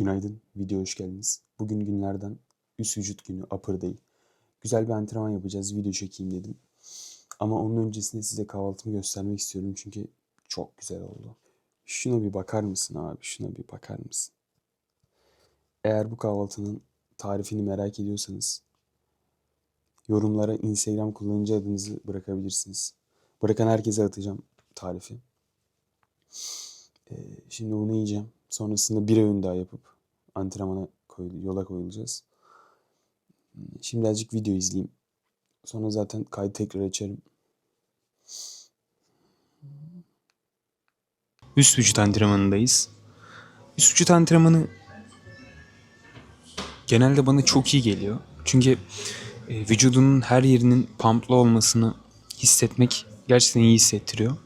Günaydın, videoya hoş geldiniz. Bugün günlerden üst vücut günü, upper day. Güzel bir antrenman yapacağız, video çekeyim dedim. Ama onun öncesinde size kahvaltımı göstermek istiyorum çünkü çok güzel oldu. Şuna bir bakar mısın abi, şuna bir bakar mısın? Eğer bu kahvaltının tarifini merak ediyorsanız yorumlara Instagram kullanıcı adınızı bırakabilirsiniz. Bırakan herkese atacağım tarifi. Ee, şimdi bunu yiyeceğim. Sonrasında bir öğün daha yapıp antrenmana koyul yola koyulacağız. Şimdi azıcık video izleyeyim. Sonra zaten kaydı tekrar açarım. Üst vücut antrenmanındayız. Üst vücut antrenmanı genelde bana çok iyi geliyor. Çünkü e, vücudunun her yerinin pumplı olmasını hissetmek gerçekten iyi hissettiriyor.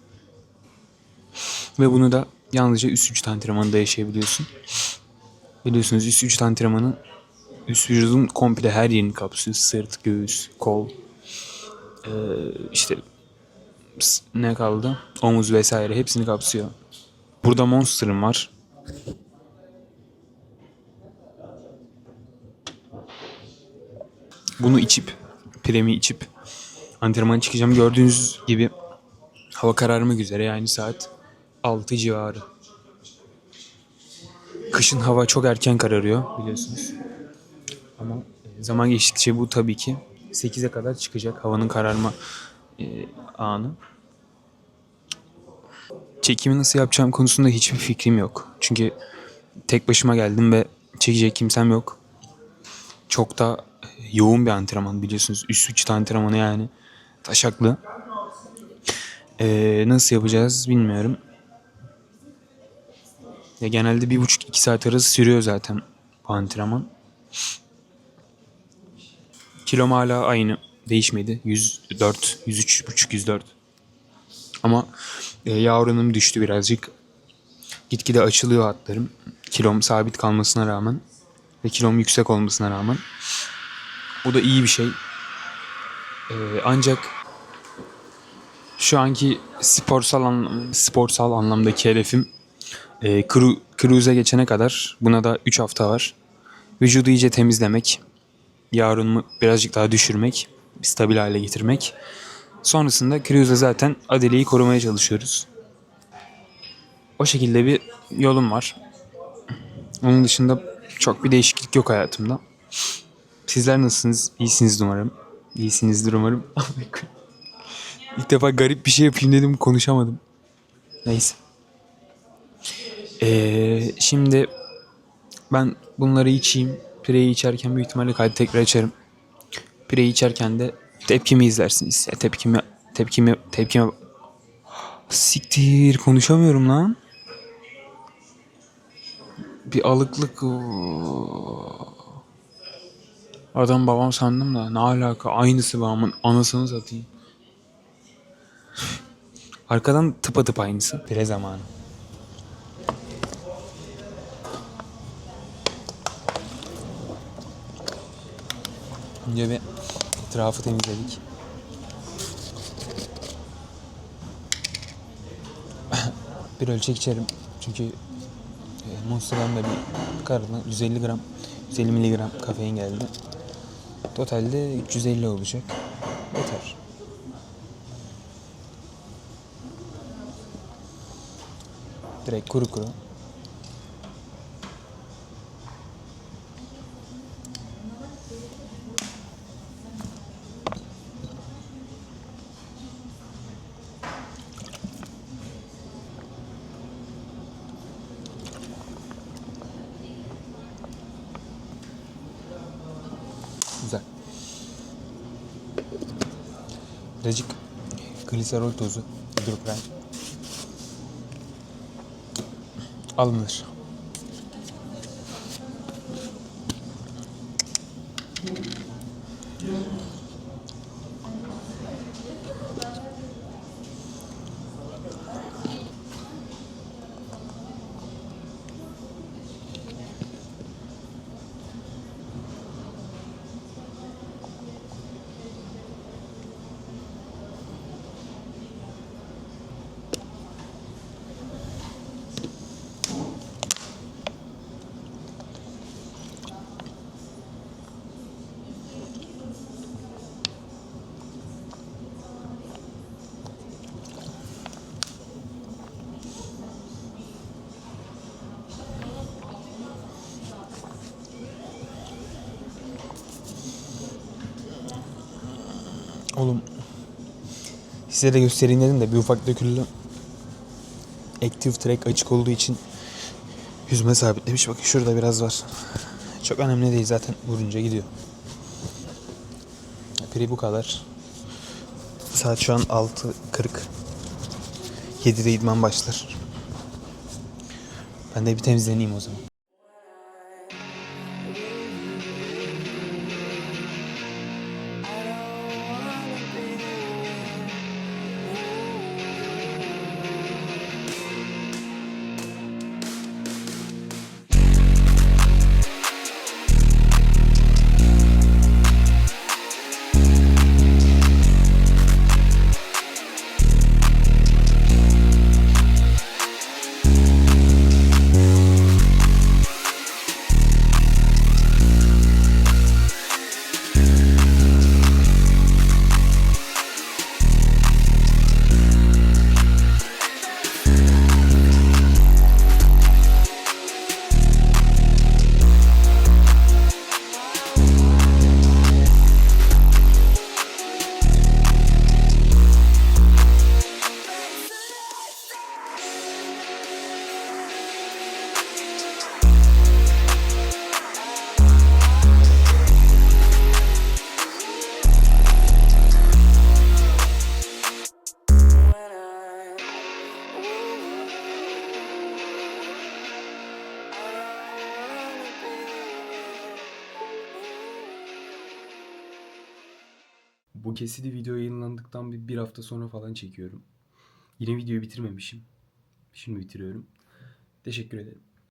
Ve bunu da yalnızca üst vücut antrenmanında yaşayabiliyorsun. Biliyorsunuz üst vücut antrenmanı üst vücudun komple her yerini kapsıyor. Sırt, göğüs, kol, işte ne kaldı? Omuz vesaire hepsini kapsıyor. Burada Monster'ım var. Bunu içip, premi içip antrenmana çıkacağım. Gördüğünüz gibi hava kararmak üzere yani saat 6 civarı. Kışın hava çok erken kararıyor biliyorsunuz. Ama zaman geçtikçe bu tabii ki 8'e kadar çıkacak havanın kararma e, anı. Çekimi nasıl yapacağım konusunda hiçbir fikrim yok. Çünkü tek başıma geldim ve çekecek kimsem yok. Çok da yoğun bir antrenman biliyorsunuz. Üst vücut antrenmanı yani. Taşaklı. Ee, nasıl yapacağız bilmiyorum. Ya genelde bir buçuk iki saat arası sürüyor zaten bu antrenman. Kilom hala aynı. Değişmedi. 104, 103 buçuk 104. Ama e, yağ oranım düştü birazcık. Gitgide açılıyor hatlarım. Kilom sabit kalmasına rağmen ve kilom yüksek olmasına rağmen. Bu da iyi bir şey. E, ancak şu anki sporsal an, sporsal anlamdaki hedefim e, kru, cruise'e geçene kadar buna da 3 hafta var. Vücudu iyice temizlemek, yağ oranımı birazcık daha düşürmek, stabil hale getirmek. Sonrasında cruise'e zaten Adele'yi korumaya çalışıyoruz. O şekilde bir yolum var. Onun dışında çok bir değişiklik yok hayatımda. Sizler nasılsınız? İyisiniz umarım. İyisinizdir umarım. İlk defa garip bir şey yapayım dedim konuşamadım. Neyse. Ee, şimdi ben bunları içeyim. Pireyi içerken büyük ihtimalle kaydı tekrar açarım. Pireyi içerken de tepkimi izlersiniz. Ya tepkimi, tepkimi, tepkimi... Siktir konuşamıyorum lan. Bir alıklık. Adam babam sandım da ne alaka aynısı babamın anasını satayım. Arkadan tıpatıp aynısı. Pire zamanı. Önce bir etrafı temizledik. bir ölçek içerim. Çünkü e, Monster'dan da bir karına 150 gram, 150 miligram kafein geldi. Totalde 350 olacak. Yeter. Direkt kuru kuru. Birazcık gliserol tozu, hidrokrem. Alınır. Oğlum size de göstereyim dedim de bir ufak döküldü. Active track açık olduğu için yüzme sabitlemiş. Bakın şurada biraz var. Çok önemli değil zaten vurunca gidiyor. Piri bu kadar. Saat şu an 6.40. 7'de idman başlar. Ben de bir temizleneyim o zaman. Bu kesidi video yayınlandıktan bir, bir hafta sonra falan çekiyorum. Yine videoyu bitirmemişim. Şimdi bitiriyorum. Teşekkür ederim.